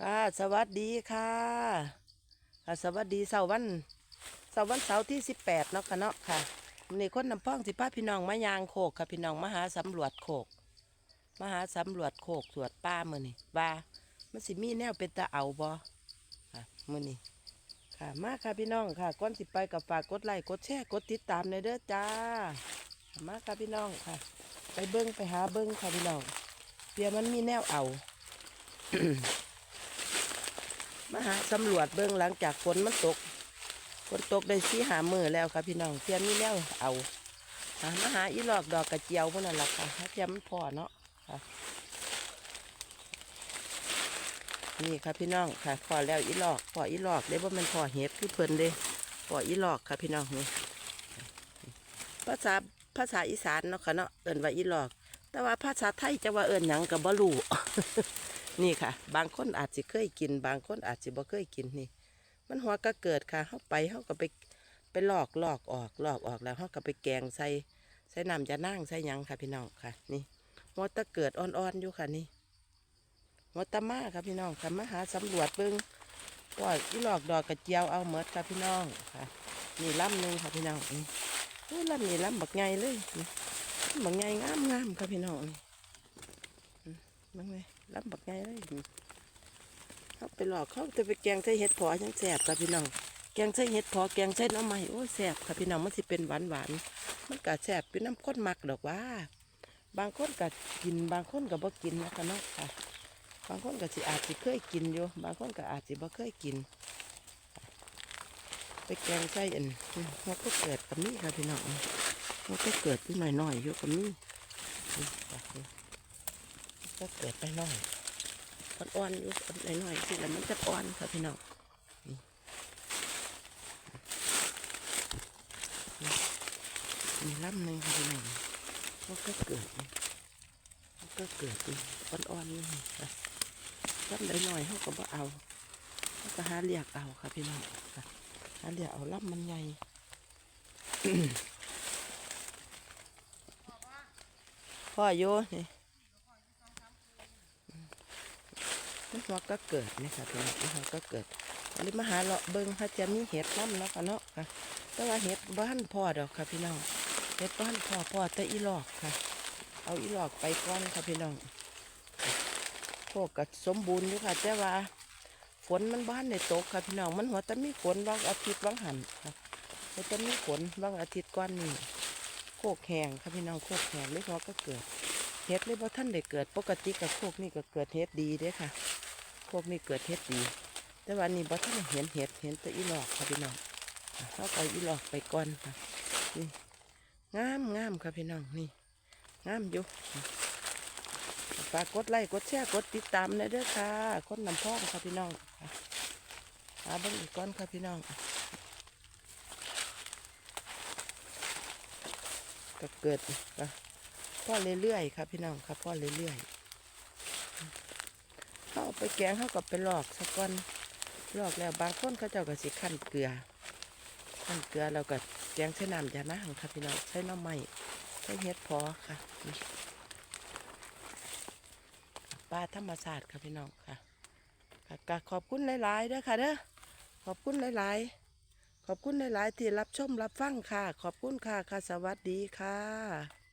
ค่ะสวัสดีค่ะค่ะสวัสดีเสาร์วันเสาร์วันเสาร์ที่สิบแปดเนาะค่ะเนาะค่ะวันนี้คนนำพ้องสิพาพี่น้องมายางโคกค่ะพี่น้องมหาสำรวจโคกมหาสำรวจโคกสวดป้ามือนี่ว่ามันสิมีแนวเป็นตาเอาบ่ค่ะมือนี่ค่ะมาค่ะพี่น้องค่ะก่อนสิไปกับฝากกดไลค์กดแชร์กดติดตามในอยเด้อจ้ามาค่ะพี่น้องค่ะ ไปเบิ้งไปหาเบิ้งค่ะพี่น้องเดี๋ยวมันมีแนวเอา มาหาสำรวจเบื้องหลังจากฝนมันตกฝนตกได้สีหามือแล้วค่ะพี่น้องเทียนนี่แล้วเอาหามาหาอีหลอกดอกกระเจียวพวกนั้นแหละค่ะถ้าเทียมมันพอเนาะค่ะนี่ค่ะพี่น้องค่ะพอแล้วอีหลอกพออีหลอกได้ว่ามันพอเห็ดคือเพิ่นเด้พออีหลอกค่ะพี่น้องนี่ภาษาภาษาอีสานเนาะค่ะเนาะเอิ้นว่าอีหลอก แต่ว่าภาษาไทยจะว่าเอิ้นหยังกับบ่รู้ นี่ค่ะ บางคนอาจจะเคยกิน บางคนอาจจะบ่เคยกินนี่ มันหัวก็เกิดค่ะเข้าไปเข้าก็ไปไปลอกลอกออกลอกออกแล้วเข้าก็ไปแกงใส่ใส่น้ำจะนั่งใส่ยังค่ะพี่น้องค่ะ นี่หัวตะเกิดอ่อนๆอยู่ค่ะนี่หัวตะมาค่ะพี่น้องค่ะมาหาสำรวจเบิ้งก็อีหลอกดอกกระเจียวเอาเมดค่ะพี่น้องค่ะ นี่ลำหนึ่งค่ะพี่น้องนี่โอ้ยลำนี่ลำบักไงเลยบักไงงามงามๆค่ะพี่น้องนี่ มึงเลยลำบักไงเลยเขาไปหลอกเขาจะไปแกงใส่เห็ดพอยังแสบค่ะพี่น้องแกงใส่เห็ดพอแกงใส่น้ำใหม่โอ้แสบค่ะพี่น้องมันสิเป็นหวานหวานมันก็แสบเป็นน้ำข้นหมักดอกว่า บางคนก็กินบางคนก็บ่กินนะคะเนาะค่ะ บางคนก็สิอาจสิเคยกินอยู่บางคนก็อาจสิบ่เคยกิน ไปแกงใส่อันหัวก็เกิดกับนี่ค่ะพี่น้องหัวก็เกิดที่หน่อยๆอยู่กับนี่นี่ค่ะนี่ ก็เกิดไปหน่อยอ่อนๆอยู่อ่อนหน่อยๆสิแล้วมันจะอ่อนค่ะพี่น้องมีลำหนึ่งค่ะพี่น้องมันก็เกิดนี่มันก็เกิดนี่อ่อนๆนี่ค่ะลำได้หน่อยเขาก็บ่เอาเขาก็หาเรียกเอาค่ะพี่น้องหาเรียกเอาลำมันใหญ่พ่ออยู่นี่ มันหัวก็เกิดนี่ค่ะพี่น้องมันหัวก็เกิดอันนี้มาหาเลาะเบิ้งถ้าจะมีเห็ดน้ำแล้วกันเนาะค่ะ แต่ว่าเห็ดบ้านพ่อดอกค่ะพี่น้องเห็ดบ้านพ่อพ่อแต่อีหลอกค่ะ เอาอีหลอกไปก้อนค่ะพี่น้องพวกก็สมบูรณ์อยู่ค่ะ แต่ว่าฝนมันบ้านในตกค่ะพี่น้องมันหัวแต่มีฝนบางอาทิตย์บางหันค่ะหัวแต่มีฝนบางอาทิตย์ก้อนนี่โคกแหงค่ะพี่น้องโคกแหงเลยหัวก็เกิดเห็ดเลยบ่ท่านได้เกิดปกติกับโคกนี่ก็เกิดเห็ดดีเด้ค่ะ โคกนี่เกิดเห็ดดี แต่วันนี้บ่ท่านเห็นเห็ดเห็นแต่อีหลอกค่ะพี่น้องเอาไปอีหลอกไปก่อนค่ะนี่งามงามค่ะพี่น้องนี่งามอยู่ฝากกดไลค์กดแชร์กดติดตามเลยเด้อค่ะคนนำพ่องค่ะพี่น้องค่ะหาเบิ่งอีกก้อนค่ะพี่น้องก็เกิดค่ะพ่อเรื่อยๆครับพี่น้องครับพ่อเรื่อยๆ เขาเอาไปแกงเขากับไปลอกสักก้อนลอกแล้วบางคนเขาเจ้าก็สิขั้นเกลือขั้นเกลือแล้วก็แกงใช้น้ำยานะค่ะพี่น้องใช้น้ำไม่ใช้เฮ็ดพอค่ะปลาธรรมศาสตร์ค่ะพี่น้องค่ะค่ะก็ขอบคุณหลายๆด้อค่ะเด้อขอบคุณหลายๆ ขอบคุณหลายๆที่รับชมรับฟังค่ะ ขอบคุณค่ะค่ะสวัสดีค่ะ